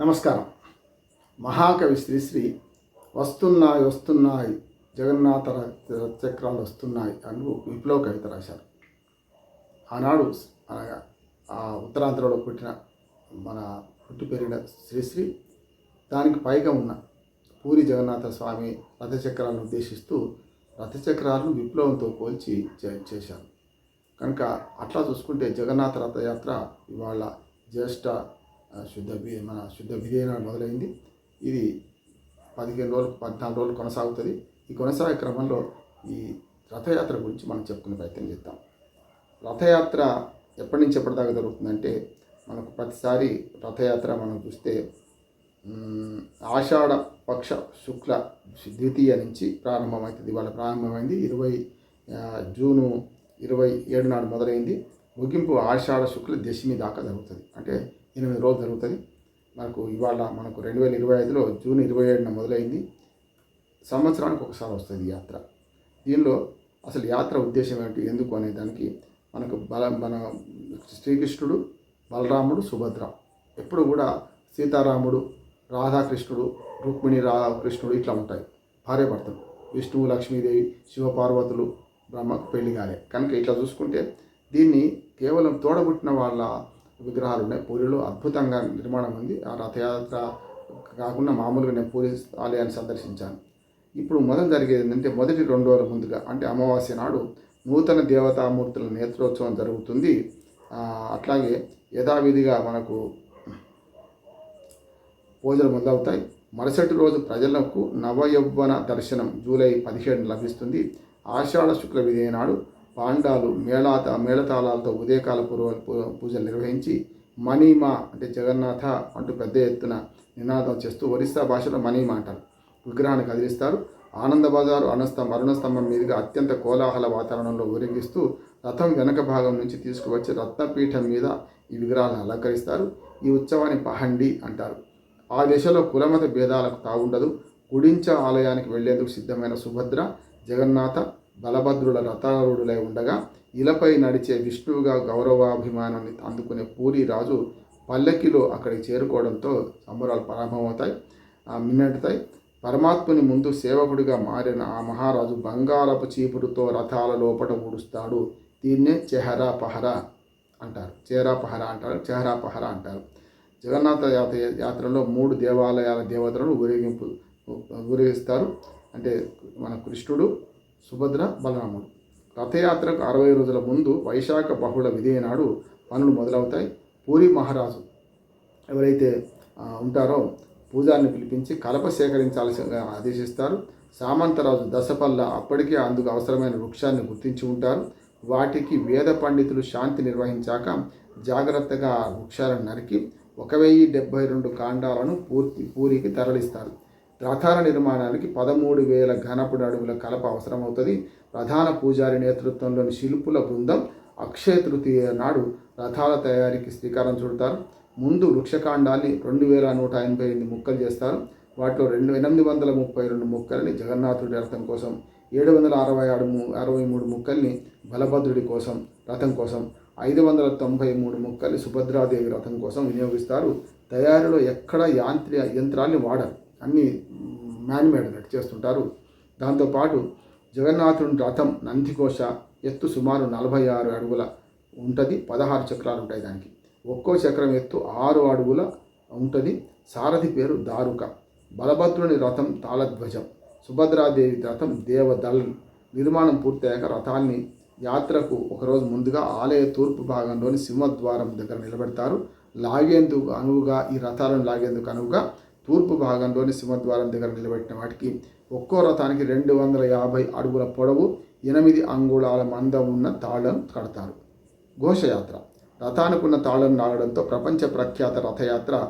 నమస్కారం. మహాకవి శ్రీశ్రీ వస్తున్నాయి వస్తున్నాయి జగన్నాథ ర- చక్రాలు వస్తున్నాయి అని విప్లవ కవిత రాశారు. ఆనాడు అనగా ఆ ఉత్తరాంధ్రలో పుట్టిన మన పుట్టి పెరిగిన శ్రీశ్రీ దానికి పైగా ఉన్న పూరి జగన్నాథ స్వామి రథచక్రాలను ఉద్దేశిస్తూ రథచక్రాలను విప్లవంతో పోల్చి చే- చేశారు. కనుక అట్లా చూసుకుంటే జగన్నాథ రథయాత్ర ఇవాళ జ్యేష్ఠ శుద్ధ వి- మన శుద్ధ విజయనాడు మొదలైంది. ఇది పదిహేను రోజులు పద్నాలుగు రోజులు కొనసాగుతుంది. ఈ కొనసాగే క్రమంలో ఈ రథయాత్ర గురించి మనం చెప్పుకునే ప్రయత్నం చేద్దాం. రథయాత్ర ఎప్పటి నుంచి ఎప్పటిదాకా జరుగుతుందంటే మనకు ప్రతిసారి రథయాత్ర మనం చూస్తే ఆషాఢ పక్ష శుక్ల ద్వితీయ నుంచి ప్రారంభమవుతుంది. ఇవాళ ప్రారంభమైంది. ఇరవై జూను ఇరవై ఏడు నాడు మొదలైంది. ముగింపు ఆషాఢ శుక్ల దశమి దాకా జరుగుతుంది. అంటే ఎనిమిది రోజులు జరుగుతుంది. మనకు ఇవాళ మనకు రెండు వేల ఇరవై ఐదులో జూన్ ఇరవై ఏడున మొదలైంది. సంవత్సరానికి ఒకసారి వస్తుంది యాత్ర. దీనిలో అసలు యాత్ర ఉద్దేశం ఏమిటి ఎందుకు అనే దానికి మనకు బల మన శ్రీకృష్ణుడు బలరాముడు సుభద్ర. ఎప్పుడు కూడా సీతారాముడు రాధాకృష్ణుడు రుక్మిణి రాధాకృష్ణుడు ఇట్లా ఉంటాయి. భార్యాభర్తలు విష్ణువు లక్ష్మీదేవి శివపార్వతులు బ్రహ్మకు పెళ్ళి కాలే. కనుక ఇట్లా చూసుకుంటే దీన్ని కేవలం తోడబుట్టిన వాళ్ళ విగ్రహాలు ఉన్నాయి పూరిలో అద్భుతంగా నిర్మాణం ఉంది. ఆ రథయాత్ర కాకుండా మామూలుగా నేను పూరి ఆలయాన్ని సందర్శించాను. ఇప్పుడు మొదలు జరిగేది ఏంటంటే మొదటి రెండు రోజుల ముందుగా అంటే అమావాస్య నాడు నూతన దేవతామూర్తుల నేత్రోత్సవం జరుగుతుంది. అట్లాగే యథావిధిగా మనకు పూజలు మొదలవుతాయి. మరుసటి రోజు ప్రజలకు నవయౌవన దర్శనం జూలై పదిహేడు లభిస్తుంది. ఆషాఢ శుక్ల విధేయ నాడు పాండాలు మేళాత మేళతాళాలతో ఉదయకాల పూర్వ పూజలు నిర్వహించి మణిమ అంటే జగన్నాథ అంటూ పెద్ద ఎత్తున నినాదం చేస్తూ ఒరిస్సా భాషలో మణిమ అంటారు. విగ్రహాన్ని కదిలిస్తారు ఆనంద బజారు అనస్తం అరుణస్తంభం మీదుగా అత్యంత కోలాహల వాతావరణంలో ఊరేగిస్తూ రథం వెనక భాగం నుంచి తీసుకువచ్చి రత్నపీఠం మీద ఈ విగ్రహాలను అలంకరిస్తారు. ఈ ఉత్సవాన్ని పహండి అంటారు. ఆ దిశలో కులమత భేదాలకు తాగుండదు గుడించ ఆలయానికి వెళ్ళేందుకు సిద్ధమైన సుభద్ర జగన్నాథ బలభద్రుల రథారూఢులై ఉండగా ఇలపై నడిచే విష్ణువుగా గౌరవాభిమానాన్ని అందుకునే పూరి రాజు పల్లకిలో అక్కడికి చేరుకోవడంతో సంబరాలు ప్రారంభమవుతాయి. ఆ మిన్నెడతాయి పరమాత్ముని ముందు సేవకుడిగా మారిన ఆ మహారాజు బంగారపు చీపురుతో రథాల లోపట ఊడుస్తాడు. దీన్నే చెహరా పహరా అంటారు. చేరా పహరా అంటారు. చెహరా పహరా అంటారు. జగన్నాథ యాత్ర యాత్రలో మూడు దేవాలయాల దేవతలను ఊరేగింపు ఊరేగిస్తారు. అంటే మన కృష్ణుడు సుభద్ర బలరాముడు. రథయాత్రకు అరవై రోజుల ముందు వైశాఖ బహుళ విధేయ నాడు పనులు మొదలవుతాయి. పూరి మహారాజు ఎవరైతే ఉంటారో పూజారిని పిలిపించి కలప సేకరించాల్సిగా ఆదేశిస్తారు. సామంతరాజు దశపల్ల అప్పటికే అందుకు అవసరమైన వృక్షాన్ని గుర్తించి ఉంటారు. వాటికి వేద పండితులు శాంతి నిర్వహించాక జాగ్రత్తగా ఆ వృక్షాలను నరికి ఒక వెయ్యి డెబ్బై రెండు కాండాలను పూర్తి పూరికి తరలిస్తారు. రథాల నిర్మాణానికి పదమూడు వేల ఘనపుడు అడుగుల కలప అవసరమవుతుంది. ప్రధాన పూజారి నేతృత్వంలోని శిల్పుల బృందం అక్షయ తృతీయ నాడు రథాల తయారీకి శ్రీకారం చుడతారు. ముందు వృక్షకాండాన్ని రెండు వేల నూట ఎనభై ఎనిమిది ముక్కలు చేస్తారు. వాటిలో రెండు ఎనిమిది వందల ముప్పై రెండు ముక్కల్ని జగన్నాథుడి రథం కోసం ఏడు వందల అరవై ఆరు అరవై మూడు ముక్కల్ని బలభద్రుడి కోసం రథం కోసం ఐదు వందల తొంభై మూడు ముక్కల్ని సుభద్రాదేవి రథం కోసం వినియోగిస్తారు. తయారీలో ఎక్కడ యాంత్రిక యంత్రాన్ని వాడరు. అన్నీ మ్యాన్మేడ్ చేస్తుంటారు. దాంతోపాటు జగన్నాథుని రథం నందికోశ ఎత్తు సుమారు నలభై ఆరు అడుగుల ఉంటుంది. పదహారు చక్రాలు ఉంటాయి దానికి. ఒక్కో చక్రం ఎత్తు ఆరు అడుగుల ఉంటుంది. సారథి పేరు దారుక. బలభద్రుని రథం తాళధ్వజం. సుభద్రాదేవి రథం దేవదల్ నిర్మాణం పూర్తయ్యాక రథాన్ని యాత్రకు ఒకరోజు ముందుగా ఆలయ తూర్పు భాగంలోని సింహద్వారం దగ్గర నిలబెడతారు. లాగేందుకు అనువుగా ఈ రథాలను లాగేందుకు అనువుగా తూర్పు భాగంలోని సింహద్వారం దగ్గర నిలబెట్టిన వాటికి ఒక్కో రథానికి రెండు వందల యాభై అడుగుల పొడవు ఎనిమిది అంగుళాల మందం ఉన్న తాళం కడతారు. ఘోషయాత్ర. రథానుకున్న తాళం నాగడంతో ప్రపంచ ప్రఖ్యాత రథయాత్ర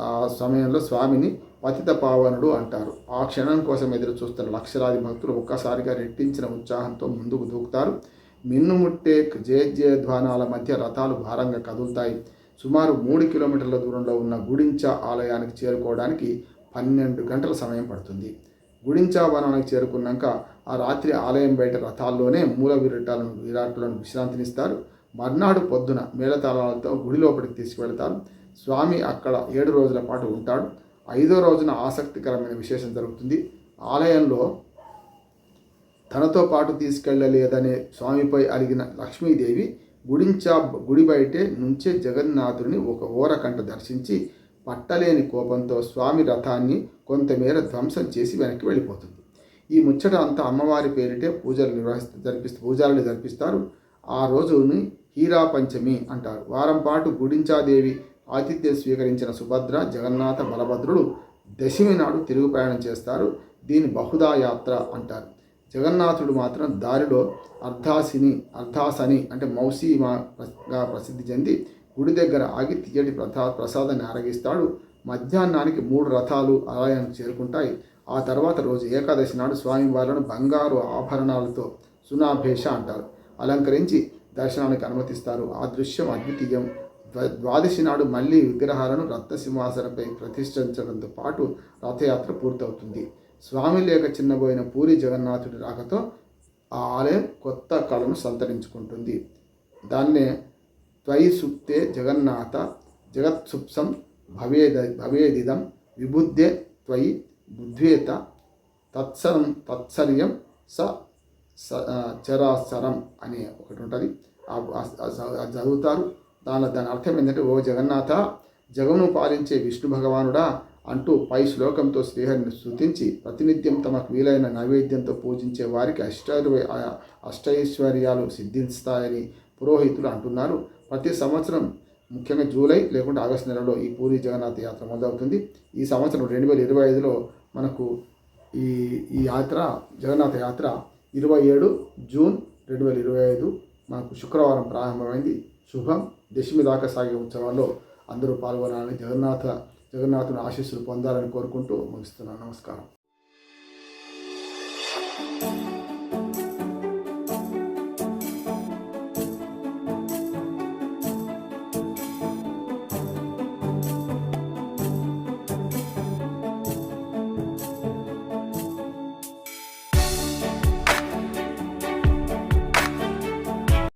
ఆ సమయంలో స్వామిని పతిత పావనుడు అంటారు. ఆ క్షణం కోసం ఎదురు చూస్తున్న లక్షలాది భక్తులు ఒక్కసారిగా రెట్టించిన ఉత్సాహంతో ముందుకు దూకుతారు. మిన్నుముట్టే జయ ధ్వానాల మధ్య రథాలు భారంగా కదులుతాయి. సుమారు మూడు కిలోమీటర్ల దూరంలో ఉన్న గుడించ ఆలయానికి చేరుకోవడానికి పన్నెండు గంటల సమయం పడుతుంది. గుడించా వనానికి చేరుకున్నాక ఆ రాత్రి ఆలయం బయట రథాల్లోనే మూల విరాటాలను విరాట్లను విశ్రాంతినిస్తారు. మర్నాడు పొద్దున మేళతాళాలతో గుడి లోపలికి తీసుకువెళతారు. స్వామి అక్కడ ఏడు రోజుల పాటు ఉంటాడు. ఐదో రోజున ఆసక్తికరమైన విశేషం జరుగుతుంది. ఆలయంలో తనతో పాటు తీసుకెళ్ళలేదనే స్వామిపై అలిగిన లక్ష్మీదేవి గుడించా గుడి బయటే నుంచే జగన్నాథుడిని ఒక ఓరకంట దర్శించి పట్టలేని కోపంతో స్వామి రథాన్ని కొంతమేర ధ్వంసం చేసి వెనక్కి వెళ్ళిపోతుంది. ఈ ముచ్చట అంతా అమ్మవారి పేరిటే పూజలు నిర్వహిస్తూ జరిపిస్తూ పూజలను జరిపిస్తారు. ఆ రోజుని హీరా పంచమి అంటారు. వారం పాటు గుడించాదేవి ఆతిథ్యం స్వీకరించిన సుభద్ర జగన్నాథ బలభద్రుడు దశమి నాడు తిరుగు ప్రయాణం చేస్తారు. దీని బహుదా యాత్ర అంటారు. జగన్నాథుడు మాత్రం దారిలో అర్ధాసిని అర్ధాసని అంటే మౌసీమాగా ప్రసిద్ధి చెంది గుడి దగ్గర ఆగి తీయటి ప్రసా ప్రసాదాన్ని ఆరగిస్తాడు. మధ్యాహ్నానికి మూడు రథాలు ఆలయానికి చేరుకుంటాయి. ఆ తర్వాత రోజు ఏకాదశి నాడు స్వామివార్లను బంగారు ఆభరణాలతో సునాభేష అంటారు. అలంకరించి దర్శనానికి అనుమతిస్తారు. ఆ దృశ్యం అద్వితీయం. ద్వాదశి నాడు మళ్ళీ విగ్రహాలను రత్నసింహాసనపై ప్రతిష్ఠించడంతో పాటు రథయాత్ర పూర్తవుతుంది. స్వామి లేక చిన్నబోయిన పూరి జగన్నాథుడి రాకతో ఆ ఆలయం కొత్త కళను సంతరించుకుంటుంది. దాన్నే త్వయి సుప్తే జగన్నాథ జగత్సుప్సం భవేద భవేదిదం విబుద్ధే త్వయి బుద్ధ్వేత తత్సరం తత్సర్యం స స అనే అని ఒకటి ఉంటుంది. చదువుతారు. దాని దాని అర్థం ఏంటంటే ఓ జగన్నాథ జగమును పాలించే విష్ణు భగవానుడా అంటూ పై శ్లోకంతో శ్రీహరిని స్థుతించి ప్రతినిత్యం తమకు వీలైన నైవేద్యంతో పూజించే వారికి అష్టైర్వ అష్టైశ్వర్యాలు సిద్ధిస్తాయని పురోహితులు అంటున్నారు. ప్రతి సంవత్సరం ముఖ్యంగా జూలై లేకుంటే ఆగస్టు నెలలో ఈ పూరి జగన్నాథ్ యాత్ర మొదలవుతుంది. ఈ సంవత్సరం రెండు వేల ఇరవై ఐదులో మనకు ఈ ఈ యాత్ర జగన్నాథ యాత్ర ఇరవై ఏడు జూన్ రెండు వేల ఇరవై ఐదు మనకు శుక్రవారం ప్రారంభమైంది. శుభం. దశమి దాకా సాగే ఉత్సవాల్లో అందరూ పాల్గొనాలని జగన్నాథ జగన్నాథుని ఆశీస్సులు పొందాలని కోరుకుంటూ ముగిస్తున్నాను. నమస్కారం.